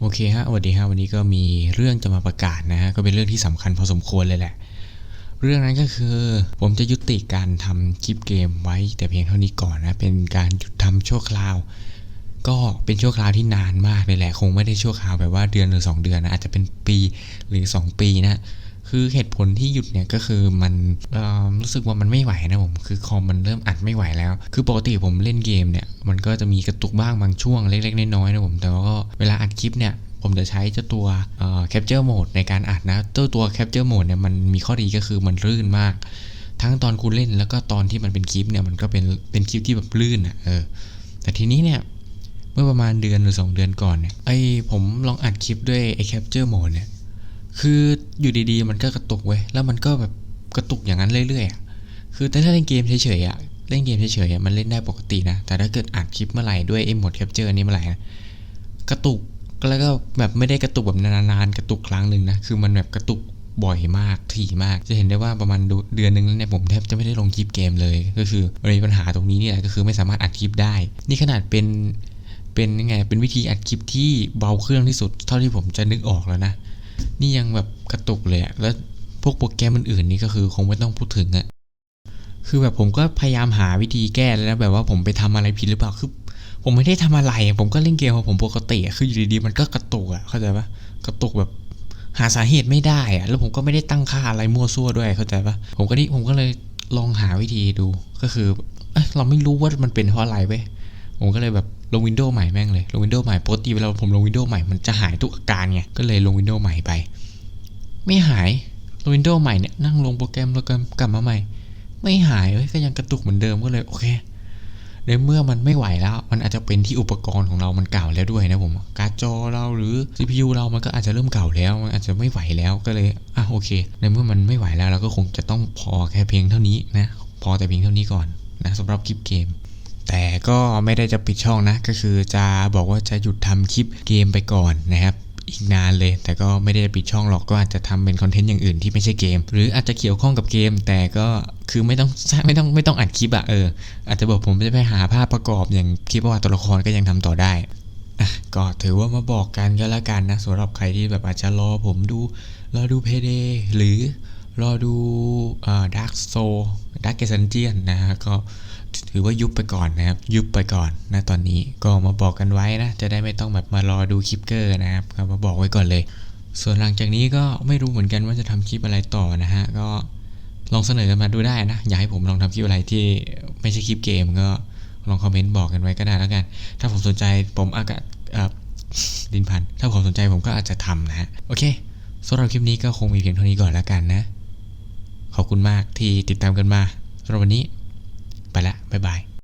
โอเคฮะสวัสดีฮะวันนี้ก็มีเรื่องจะมาประกาศนะฮะก็เป็นเรื่องที่สำคัญพอสมควรเลยแหละ เรื่องนั้นก็คือ ผมจะยุติการทำคลิปเกมไว้แต่เพียงเท่านี้ก่อนนะเป็นการหยุดทำชั่วคราว ก็เป็นชั่วคราวที่นานมากเลยแหละ คงไม่ได้ชั่วคราวแบบว่าเดือนหรือ 2 เดือนนะอาจจะเป็นปีหรือ 2 ปีนะ คือเหตุผลที่หยุดเนี่ยก็คือมันรู้สึกว่ามันไม่ไหวนะผม คือคอมมันเริ่มอัดไม่ไหวแล้ว คือปกติผมเล่นเกมเนี่ยมันก็จะมีกระตุกบ้างบางช่วงเล็กๆน้อยๆนะผม แต่ว่าก็เวลาอัดคลิปเนี่ยผมจะใช้เจ้าตัวเอ่อ capture mode ในการอัดนะเจ้าตัว capture mode เนี่ยมันมีข้อดีก็คือมันลื่นมาก ทั้งตอนคุณเล่นแล้วก็ตอนที่มันเป็นคลิปเนี่ยมันก็เป็นเป็นคลิปที่แบบลื่นอะเออ แต่ทีนี้เนี่ยเมื่อประมาณเดือนหรือ 2 เดือนก่อนเนี่ยไอผมลองอัดคลิปด้วยไอ capture mode เนี่ย คืออยู่ดีๆ มันก็กระตุกเว้ย แล้วมันก็แบบกระตุกอย่างนั้นเรื่อยๆ คือแต่ถ้าเล่นเกมเฉยๆอะ เล่นเกมเฉยๆมันเล่นได้ปกตินะ แต่ถ้าเกิดอัดคลิปเมื่อไหร่ด้วยไอ้โหมดแคปเจอร์นี้เมื่อไหร่นะกระตุกแล้วก็แบบไม่ได้กระตุกแบบนานๆ กระตุกครั้งหนึ่งนะ คือมันแบบกระตุกบ่อยมากถี่มาก จะเห็นได้ว่าประมาณเดือนหนึ่งแล้วเนี่ยผมแทบจะไม่ได้ลงคลิปเกมเลย ก็คือมันมีปัญหาตรงนี้นี่แหละก็คือไม่สามารถอัดคลิปได้ นี่ขนาดเป็นเป็นยังไงเป็นวิธีอัดคลิปที่เบาเครื่องที่สุดเท่าที่ผมจะนึกออกแล้วนะ นี่ยังแบบกระตุกเลยอะแล้วพวกโปรแกรมอื่นๆนี่ก็คือคงไม่ต้องพูดถึงอะคือแบบผมก็พยายามหาวิธีแก้แล้วนะแบบว่าผมไปทำอะไรผิดหรือเปล่าคือผมไม่ได้ทำอะไร ผมก็เล่นเกมของผมปกติคืออยู่ดีๆมันก็กระตุกอะเข้าใจปะกระตุกแบบหาสาเหตุไม่ได้อะแล้วผมก็ไม่ได้ตั้งค่าอะไรมั่วซั่วด้วยเข้าใจปะผมก็นี่ผมก็เลยลองหาวิธีดูก็คือเอเราไม่รู้ว่ามันเป็นเพราะอะไรเว้ยผมก็เลยแบบ ลงวินโดว์ใหม่แม่งเลย ลงวินโดว์ใหม่ปกติเวลาผมลงวินโดว์ใหม่มันจะหายทุกอาการไง ก็เลยลงวินโดว์ใหม่ไป ไม่หาย ลงวินโดว์ใหม่เนี่ยนั่งลงโปรแกรมแล้วก็กลับมาใหม่ ไม่หายเว้ยก็ยังกระตุกเหมือนเดิมก็เลยโอเคในเมื่อมันไม่ไหวแล้ว มันอาจจะเป็นที่อุปกรณ์ของเรามันเก่าแล้วด้วยนะผม การ์ดจอเราหรือ CPU เรามันก็อาจจะเริ่มเก่าแล้ว มันอาจจะไม่ไหวแล้วก็เลย อะโอเค ในเมื่อมันไม่ไหวแล้วเราก็คงจะต้องพอแค่เพียงเท่านี้นะ พอแต่เพียงเท่านี้ก่อนนะสำหรับคลิปเกม แต่ก็ไม่ได้จะปิดช่องนะ ก็คือจะบอกว่าจะหยุดทำคลิปเกมไปก่อนนะครับอีกนานเลย แต่ก็ไม่ได้ปิดช่องหรอกก็อาจจะทำเป็นคอนเทนต์อย่างอื่นที่ไม่ใช่เกม หรืออาจจะเกี่ยวข้องกับเกม แต่ก็คือไม่ต้องไม่ต้องไม่ต้องอัดคลิปอะเอออาจจะบอกผมจะไปหาภาพประกอบอย่างคลิปประวัติตัวละครก็ยังทำต่อได้ก็ถือว่ามาบอกกันก็แล้วกันนะสำหรับใครที่แบบอาจจะรอผมดูรอดูเพเดหรือ รอดูดาร์กโซดาร์กเกสันเจียนนะฮะก็ถือว่ายุบไปก่อนนะครับ ยุบไปก่อนนะตอนนี้ก็มาบอกกันไว้นะ จะได้ไม่ต้องแบบมารอดูคลิปเกอร์นะครับก็มาบอกไว้ก่อนเลย ส่วนหลังจากนี้ก็ไม่รู้เหมือนกันว่าจะทำคลิปอะไรต่อนะฮะ ก็ลองเสนอกันมาดูได้นะ อยากให้ผมลองทำคลิปอะไรที่ไม่ใช่คลิปเกมก็ลองคอมเมนต์บอกกันไว้ก็ได้แล้วกัน ถ้าผมสนใจผมอาจจะดินพัน ถ้าผมสนใจผมก็อาจจะทำนะฮะ โอเคสำหรับคลิปนี้ก็คงมีเพียงเท่านี้ก่อนแล้วกันนะ อบคุณมากที่ติดตามกันมาสำหรับวันนี้ ไปละ บ๊ายบาย